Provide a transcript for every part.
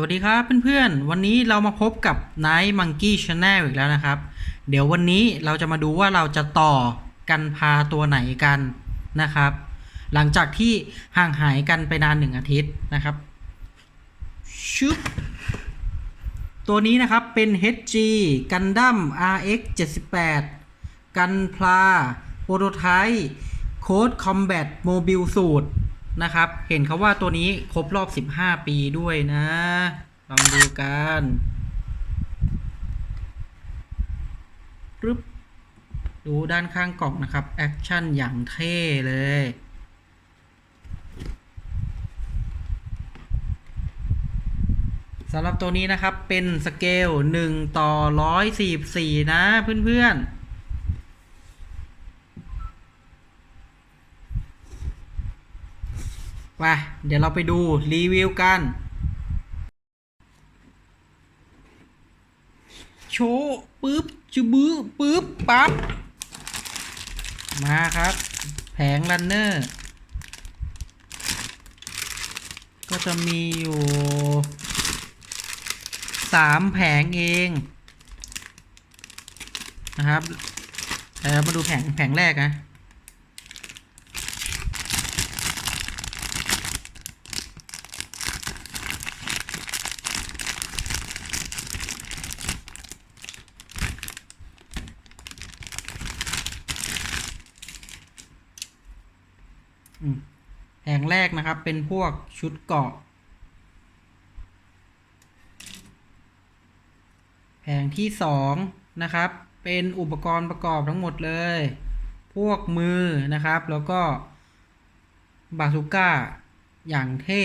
วัสดีครับเพื่อนๆ วันนี้เรามาพบกับ Night Monkey Channel อีกแล้วนะครับ เดี๋ยววันนี้เราจะมาดูว่าเราจะต่อกันพาตัวไหนกันนะครับ หลังจากที่ห่างหายกันไปนานหนึ่งอาทิตย์นะครับชุบตัวนี้นะครับเป็น HG Gundam RX 78 กันพลาโปรโตไทป์โค้ดคอมแบทโมบิลสูตร นะครับ เห็นเขาว่าตัวนี้ครบรอบ 15 ปีด้วยนะ ลองดูกันปึ๊บดูด้านข้างกล่องนะครับ แอคชั่นอย่างเท่เลย สำหรับตัวนี้นะครับเป็นสเกล 1 ต่อ 144 นะเพื่อนๆ ไปเดี๋ยวเราไปดูรีวิวกัน โชว์ปึ๊บจุบื้อปึ๊บปั๊บ มาครับ แผงรันเนอร์ ก็จะมีอยู่สามแผงเอง นะครับ เดี๋ยวเรามาดูแผงแผงแรกนะ อืม แผงแรกนะครับเป็นพวกชุดเกาะ แผงที่สองนะครับ เป็นอุปกรณ์ประกอบทั้งหมดเลย พวกมือนะครับ แล้วก็บาซูก้า อย่างเท่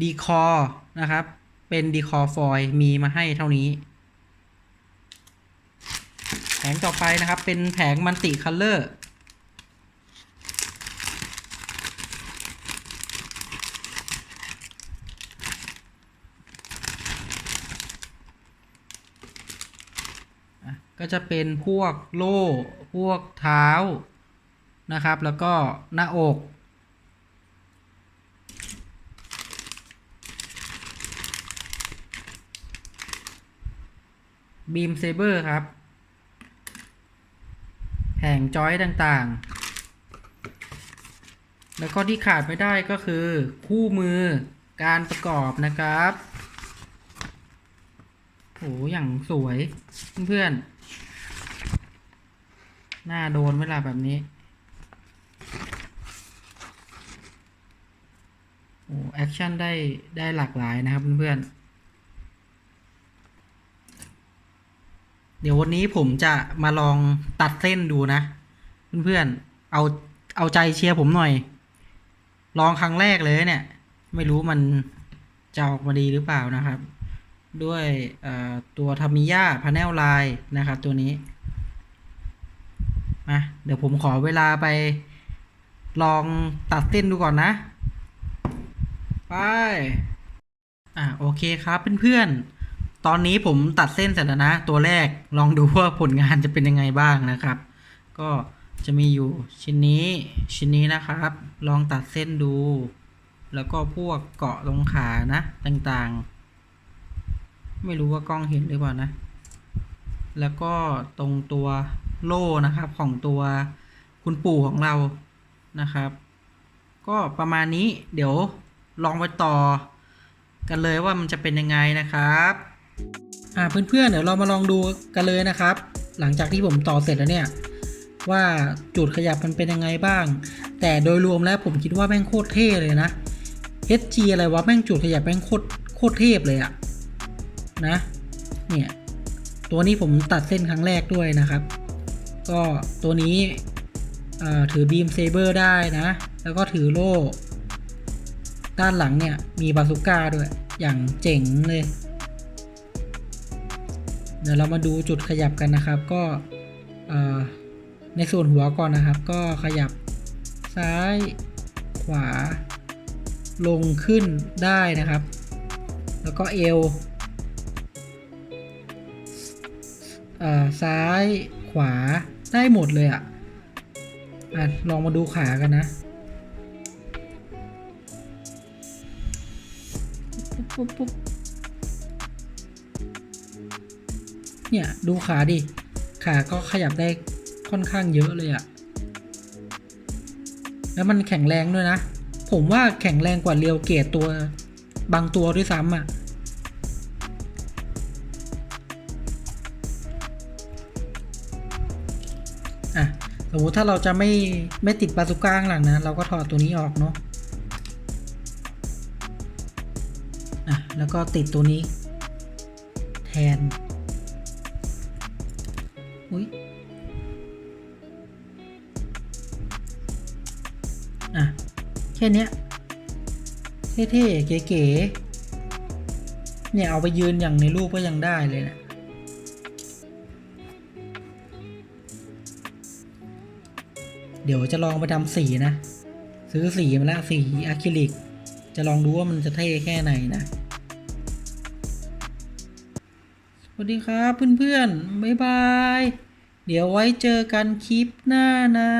ดีคอร์นะครับ เป็นดีคอร์ฟอยมีมาให้เท่านี้ ผงต่อไปนะครับ เป็นแผงมันติคัลเลอร์ก็จะเป็นพวกโล่ พวกเท้านะครับ แล้วก็หน้าอกบีมเซเบอร์ครับ งจอยต่างๆ แล้วก็ที่ขาดไม่ได้ก็คือ คู่มือการประกอบนะครับโหอย่างสวยเพื่อนๆหน้าโดนเวลาแบบนี้โอ้แอคชั่นได้ได้หลากหลายนะครับเพื่อนๆ เดี๋ยววันนี้ผมจะมาลองตัดเส้นดูนะ เพื่อนๆ เอาเอาใจเชียร์ผมหน่อย ลองครั้งแรกเลยเนี่ย ไม่รู้มันจะออกมาดีหรือเปล่านะครับ ด้วยตัวทามิยาพาเนลไลน์นะครับ ตัวนี้มาเดี๋ยวผมขอเวลาไปลองตัดเส้นดูก่อนนะ ไป อะโอเคครับเพื่อนๆ ตอนนี้ผมตัดเส้นเสร็จแล้วนะ ตัวแรกลองดูว่าผลงานจะเป็นยังไงบ้างนะครับ ก็จะมีอยู่ชิ้นนี้ชิ้นนี้นะครับ ลองตัดเส้นดู แล้วก็พวกเกาะตรงขานะต่างๆ ไม่รู้ว่ากล้องเห็นหรือเปล่านะ แล้วก็ตรงตัวโล่นะครับของตัวคุณปู่ของเรานะครับ ก็ประมาณนี้เดี๋ยวลองไปต่อกันเลยว่ามันจะเป็นยังไงนะครับ อ่าเพื่อนๆเดี๋ยวเรามาลองดูกันเลยนะครับ หลังจากที่ผมต่อเสร็จแล้วเนี่ย ว่าจุดขยับมันเป็นยังไงบ้าง แต่โดยรวมแล้วผมคิดว่าแม่งโคตรเท่เลยนะ HG อะไรวะแม่งจุดขยับแม่งโคตรโคตรเทพเลยอะนะเนี่ยตัวนี้ผมตัดเส้นครั้งแรกด้วยนะครับ ก็ตัวนี้ถือบีมเซเบอร์ได้นะ แล้วก็ถือโล่ ด้านหลังเนี่ย มีบาซูก้าด้วย อย่างเจ๋งเลย เดี๋ยวเรามาดูจุดขยับกันนะครับ ก็ในส่วนหัวก่อนนะครับ ก็ขยับซ้าย ขวา ลงขึ้นได้นะครับ แล้วก็เอวซ้ายขวาได้หมดเลยอะอะ ลองมาดูขากันนะปุ๊บปุ๊บ เนี่ยดูขาดิ ขาก็ขยับได้ค่อนข้างเยอะเลยอะแล้วมันแข็งแรงด้วยนะ ผมว่าแข็งแรงกว่าเรียวเกตตัวบางตัวด้วยซ้ำอะอะสมมติถ้าเราจะไม่ไม่ติดบาสุก้าข้างหลังนะ เราก็ถอดตัวนี้ออกเนาะอะแล้วก็ติดตัวนี้ แทน อุ้ยอะ แค่เนี้ยเท่ๆ เก๋ๆ เนี่ย เอาไปยืนอย่างในรูปก็ยังได้เลยเนะี่ยเดี๋ยวจะลองไปทำสีนะ ซื้อสีมาแล้วสีอะคริลิก จะลองดูว่ามันจะเท่แค่ไหนนะ สวัสดีครับเพื่อนๆ บ๊ายบาย เดี๋ยวไว้เจอกันคลิปหน้านะ